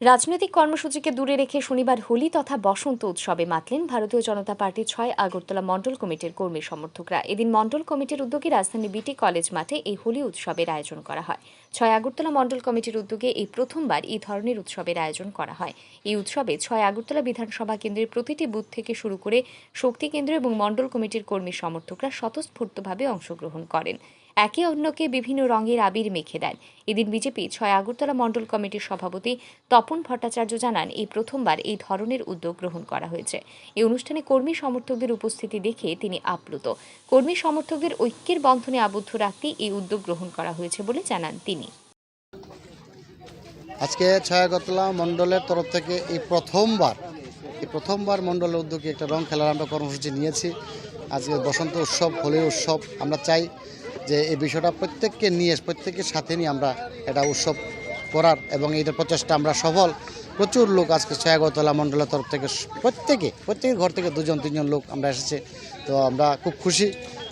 রাজনৈতিক কর্মসূচিকে দূরে রেখে শনিবার হোলি তথা বসন্ত উৎসবে মাতলেন ভারতীয় জনতা পার্টির ছয় আগরতলা মণ্ডল কমিটির কর্মী সমর্থকরা। এদিন মণ্ডল কমিটির উদ্যোগে রাজধানী বিটি কলেজ মাঠে এই হোলি উৎসবের আয়োজন করা হয়। ছয় আগরতলা মণ্ডল কমিটির উদ্যোগে এই প্রথমবার এই ধরনের উৎসবের আয়োজন করা হয়। এই উৎসবে ছয় আগরতলা বিধানসভা কেন্দ্রের প্রতিটি বুথ থেকে শুরু করে শক্তি কেন্দ্র এবং মণ্ডল কমিটির কর্মী সমর্থকরা স্বতঃস্ফূর্তভাবে অংশগ্রহণ করেন। একে অন্যকে বিভিন্ন রঙের আবির মেখে দেন। এদিন বিজেপি ছয় আগরতলা মণ্ডল কমিটির সভাপতি তপন ভট্টাচার্য জানান, এই প্রথমবার এই ধরনের উদ্যোগ গ্রহণ করা হয়েছে। এই অনুষ্ঠানে কর্মী সমর্থকদের উপস্থিতি দেখে তিনি আপ্লুত। কর্মী সমর্থকদের ঐক্যের বন্ধনে আবদ্ধ রাখতে এই উদ্যোগ গ্রহণ করা হয়েছে বলে জানান তিনি। আজকে ছায়াগতলা মণ্ডলের তরফ থেকে এই প্রথমবার এই প্রথমবার মণ্ডলের উদ্যোগে একটা রং খেলার আমরা কর্মসূচি নিয়েছি। আজকে বসন্ত উৎসব হোলির উৎসব আমরা চাই। যে এই বিষয়টা প্রত্যেককে নিয়ে, প্রত্যেকের সাথে নিয়ে আমরা এটা উৎসব করার এবং এইটার প্রচেষ্টা আমরা সফল। প্রচুর লোক আজকে ছায়াগতলা মণ্ডলের তরফ থেকে, প্রত্যেকে প্রত্যেকের ঘর থেকে দুজন, তিনজন লোক আমরা এসেছে। তো আমরা খুব খুশি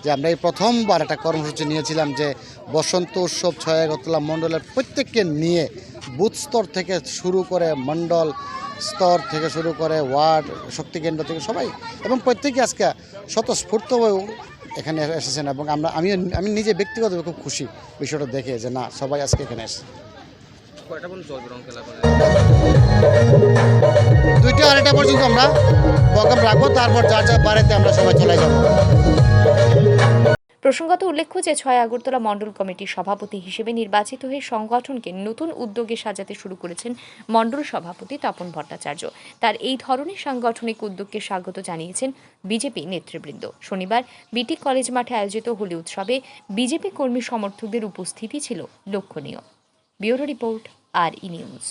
যে আমরা এই প্রথমবার একটা কর্মসূচি নিয়েছিলাম যে বসন্ত উৎসব ছয়াগতলা মণ্ডলের প্রত্যেককে নিয়ে বুথ স্তর থেকে শুরু করে মণ্ডল স্তর থেকে শুরু করে ওয়ার্ড শক্তি কেন্দ্র থেকে সবাই এবং প্রত্যেকে আজকে স্বতঃস্ফূর্তভাবে এখানে এসেছেন এবং আমরা আমি আমি নিজে ব্যক্তিগতভাবে খুব খুশি বিষয়টা দেখে যে না সবাই আজকে এখানে এসেছে। দুইটা আড়াইটা পর্যন্ত আমরা প্রোগ্রাম রাখব তারপর যার যার বাড়িতে আমরা সবাই চলে যাব। প্রসঙ্গত উল্লেখ্য যে ছয় আগরতলা মণ্ডল কমিটির সভাপতি হিসেবে নির্বাচিত হয়ে সংগঠনকে নতুন উদ্যোগে সাজাতে শুরু করেছেন মণ্ডল সভাপতি তপন ভট্টাচার্য। তার এই ধরনের সাংগঠনিক উদ্যোগকে স্বাগত জানিয়েছেন বিজেপি নেতৃবৃন্দ। শনিবার বিটি কলেজ মাঠে আয়োজিত হোলি উৎসবে বিজেপি কর্মী সমর্থকদের উপস্থিতি ছিল লক্ষণীয়। ব্যুরো রিপোর্ট, আর ই নিউজ।